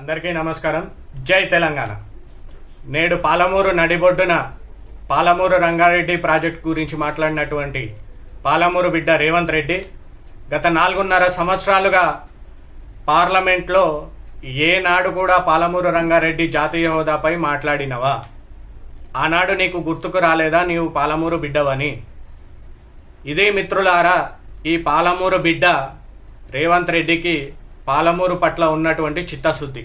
అందరికీ నమస్కారం. జై తెలంగాణ. నేడు పాలమూరు నడిబొడ్డున పాలమూరు రంగారెడ్డి ప్రాజెక్ట్ గురించి మాట్లాడినటువంటి పాలమూరు బిడ్డ రేవంత్ రెడ్డి గత నాలుగున్నర సంవత్సరాలుగా పార్లమెంట్లో ఏనాడు కూడా పాలమూరు రంగారెడ్డి జాతీయ హోదాపై మాట్లాడినవా? ఆనాడు నీకు గుర్తుకు రాలేదా నీవు పాలమూరు బిడ్డవని? ఇదే మిత్రులారా ఈ పాలమూరు బిడ్డ రేవంత్ రెడ్డికి పాలమూరు పట్ల ఉన్నటువంటి చిత్తశుద్ధి.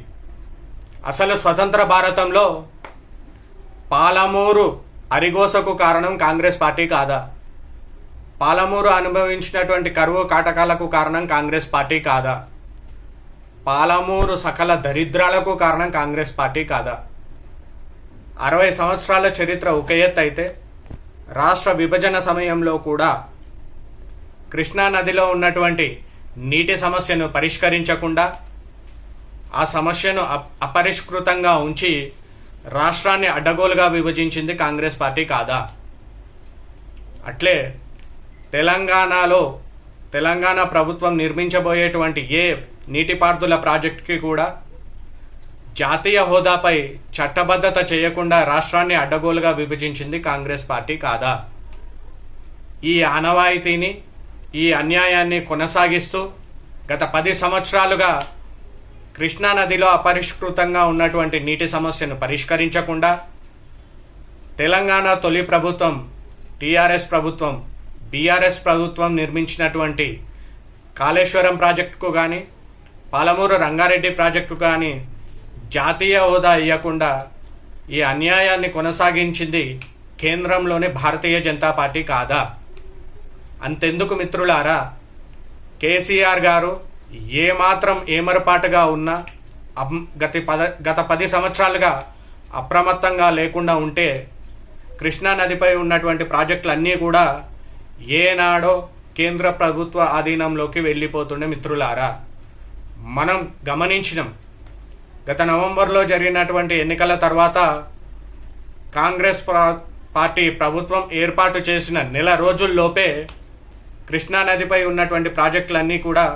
అసలు స్వతంత్ర భారతంలో పాలమూరు అరిగోసకు కారణం కాంగ్రెస్ పార్టీ కాదా? పాలమూరు అనుభవించినటువంటి కరువు కాటకాలకు కారణం కాంగ్రెస్ పార్టీ కాదా? పాలమూరు సకల దరిద్రాలకు కారణం కాంగ్రెస్ పార్టీ కాదా? అరవై సంవత్సరాల చరిత్ర ఒక ఎత్తు అయితే రాష్ట్ర విభజన సమయంలో కూడా కృష్ణా నదిలో ఉన్నటువంటి నీటి సమస్యను పరిష్కరించకుండా ఆ సమస్యను అప్- అపరిష్కృతంగా ఉంచి రాష్ట్రాన్ని అడ్డగోలుగా విభజించింది కాంగ్రెస్ పార్టీ కాదా? అట్లే తెలంగాణలో తెలంగాణ ప్రభుత్వం నిర్మించబోయేటువంటి ఏ నీటిపారుదల ప్రాజెక్టుకి కూడా జాతీయ హోదాపై చట్టబద్ధత చేయకుండా రాష్ట్రాన్ని అడ్డగోలుగా విభజించింది కాంగ్రెస్ పార్టీ కాదా? ఈ ఆనవాయితీని ఈ అన్యాయాన్ని కొనసాగిస్తూ గత పది సంవత్సరాలుగా కృష్ణా నదిలో అపరిష్కృతంగా ఉన్నటువంటి నీటి సమస్యను పరిష్కరించకుండా తెలంగాణ తొలి ప్రభుత్వం టీఆర్ఎస్ ప్రభుత్వం బీఆర్ఎస్ ప్రభుత్వం నిర్మించినటువంటి కాళేశ్వరం ప్రాజెక్టుకు కానీ పాలమూరు రంగారెడ్డి ప్రాజెక్టు కానీ జాతీయ హోదా ఇవ్వకుండా ఈ అన్యాయాన్ని కొనసాగించింది కేంద్రంలోని భారతీయ జనతా పార్టీ కాదా? అంతెందుకు మిత్రులారా? కేసీఆర్ గారు ఏమాత్రం ఏమరపాటుగా ఉన్నా గతి గత పద గత పది సంవత్సరాలుగా అప్రమత్తంగా లేకుండా ఉంటే కృష్ణా నదిపై ఉన్నటువంటి ప్రాజెక్టులన్నీ కూడా ఏనాడో కేంద్ర ప్రభుత్వ ఆధీనంలోకి వెళ్ళిపోతుండే మిత్రులారా. మనం గమనించినాం గత నవంబర్లో జరిగినటువంటి ఎన్నికల తర్వాత కాంగ్రెస్ పార్టీ ప్రభుత్వం ఏర్పాటు చేసిన నెల రోజుల్లోపే కృష్ణా నదిపై ఉన్నటువంటి ప్రాజెక్టులన్నీ కూడా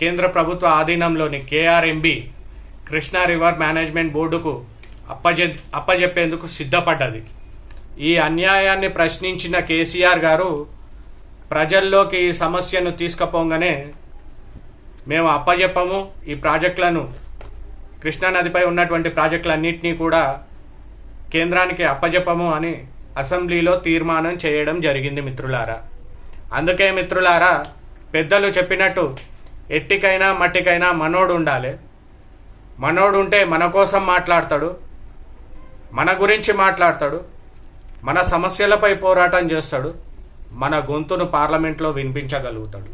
కేంద్ర ప్రభుత్వ ఆధీనంలోని కేఆర్ఎంబి కృష్ణా రివర్ మేనేజ్మెంట్ బోర్డుకు అప్పజె అప్పజెప్పేందుకు సిద్ధపడ్డది. ఈ అన్యాయాన్ని ప్రశ్నించిన కేసీఆర్ గారు ప్రజల్లోకి ఈ సమస్యను తీసుకుపోగానే మేము అప్పజెప్పము ఈ ప్రాజెక్టులను. కృష్ణా నదిపై ఉన్నటువంటి ప్రాజెక్టులన్నింటినీ కూడా కేంద్రానికి అప్పజెప్పము అని అసెంబ్లీలో తీర్మానం చేయడం జరిగింది మిత్రులారా. అందుకే మిత్రులారా పెద్దలు చెప్పినట్టు ఎట్టికైనా మట్టికైనా మనోడు ఉండాలి మనోడు ఉంటే మన కోసం మాట్లాడతాడు మన గురించి మాట్లాడతాడు మన సమస్యలపై పోరాటం చేస్తాడు మన గొంతును పార్లమెంట్లో వినిపించగలుగుతాడు.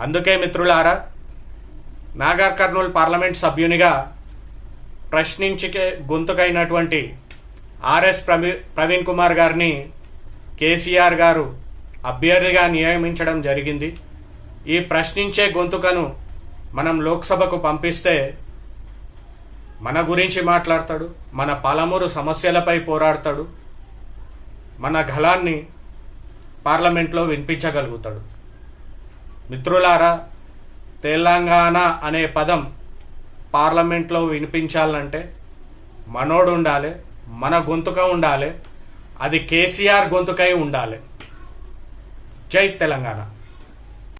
అందుకే మిత్రులారా నాగర్ కర్నూలు పార్లమెంట్ సభ్యునిగా ప్రశ్నించే గొంతుకైనటువంటి ఆర్ఎస్ ప్రవీ ప్రవీణ్ కుమార్ గారిని కేసీఆర్ గారు అభ్యర్థిగా నియమించడం జరిగింది. ఈ ప్రశ్నించే గొంతుకను మనం లోక్సభకు పంపిస్తే మన గురించి మాట్లాడతాడు మన పాలమూరు సమస్యలపై పోరాడతాడు మన గళాన్ని పార్లమెంట్లో వినిపించగలుగుతాడు. మిత్రులారా తెలంగాణ అనే పదం పార్లమెంట్లో వినిపించాలంటే మనోడు ఉండాలి మన గొంతుక ఉండాలి అది కేసీఆర్ గొంతుకై ఉండాలి. జై తెలంగాణ